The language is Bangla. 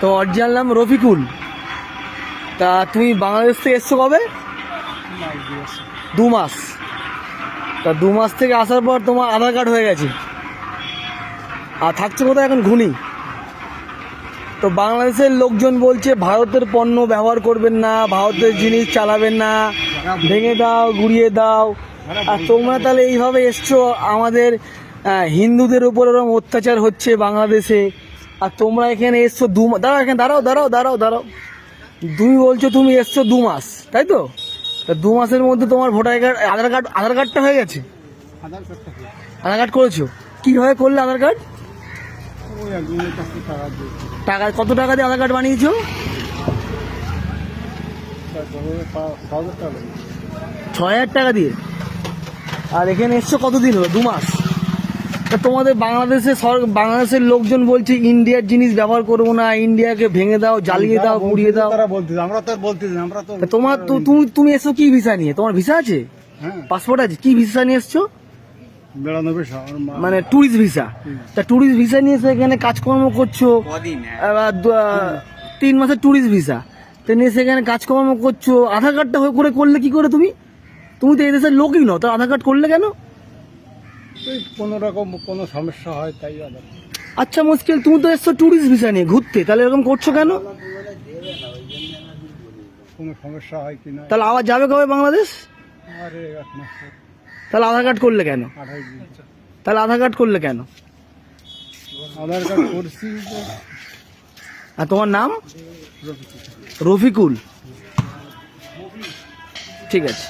তো অরিজিনাল নাম রফিকুল। তা তুমি বাংলাদেশ থেকে এসছো কবে? দু মাস তা দু মাস থেকে আসার পর তোমার আধার কার্ড হয়ে গেছে। আর থাকছে কোথায় এখন ঘুনি? তো বাংলাদেশের লোকজন বলছে, ভারতের পণ্য ব্যবহার করবেন না, ভারতের জিনিস চালাবেন না, ভেঙে দাও, গুড়িয়ে দাও। আর তোমরা তাহলে এইভাবে এসছো, আমাদের হিন্দুদের উপর ওরকম অত্যাচার হচ্ছে বাংলাদেশে। আর তোমরা এখানে এসছো দু মাস দাঁড়াও এখানে দাঁড়াও দাঁড়াও দাঁড়াও দাঁড়াও। তুমি বলছো তুমি এসছো দু মাস তাই তো? তা দু মাসের মধ্যে তোমার voter card Aadhaar card Aadhaar কার্ডটা হয়ে গেছে? আধার কার্ড করেছ? কীভাবে করলে আধার কার্ড টাকা কত টাকা দিয়ে আধার কার্ড বানিয়েছো? ছ হাজার টাকা দিয়ে? আর এখানে এসছো কতদিন হলো? দু মাস? তোমাদের বাংলাদেশের সর- বাংলাদেশের লোকজন বলছে ইন্ডিয়ার জিনিস ব্যবহার করব না ইন্ডিয়াকে ভেঙে দাও জ্বালিয়ে দাও পুড়িয়ে দাও। তারা বলতেছে আমরা তো আমরা তো তোমার তো তুমি তুমি এসছো কি ভিসা নিয়ে? তোমার ভিসা আছে? হ্যাঁ। পাসপোর্ট আছে? কি ভিসা নিয়ে এসছো? মানে ট্যুরিস্ট ভিসা তা ট্যুরিস্ট ভিসা নিয়ে এসে এখানে কাজকর্ম করছ? এবার তিন মাসের ট্যুরিস্ট ভিসা তো নিয়ে সেখানে কাজকর্ম করছ। আধার কার্ডটা হয়ে করে করলে কি করে তুমি? তুমি তো এই দেশের লোকই নও তো আধার কার্ড করলে কেন? ওই কোনো রকম কোনো সমস্যা হয় তাই আচ্ছা মুশকিল তুমি তো এসছো ট্যুরিস্ট ভিসা নিয়ে ঘুরতে তাহলে এরকম করছ কেন? কোনো সমস্যা হয় কি না? তাহলে আবার যাবে কবে বাংলাদেশ? আরে এক মাস। পর, তাহলে আধার কার্ড করলে কেন? আঠাশ দিন তাহলে আধার কার্ড করলে কেন? আধার কার্ড করছি যে আর তোমার নাম। রফিকুল। ঠিক আছে।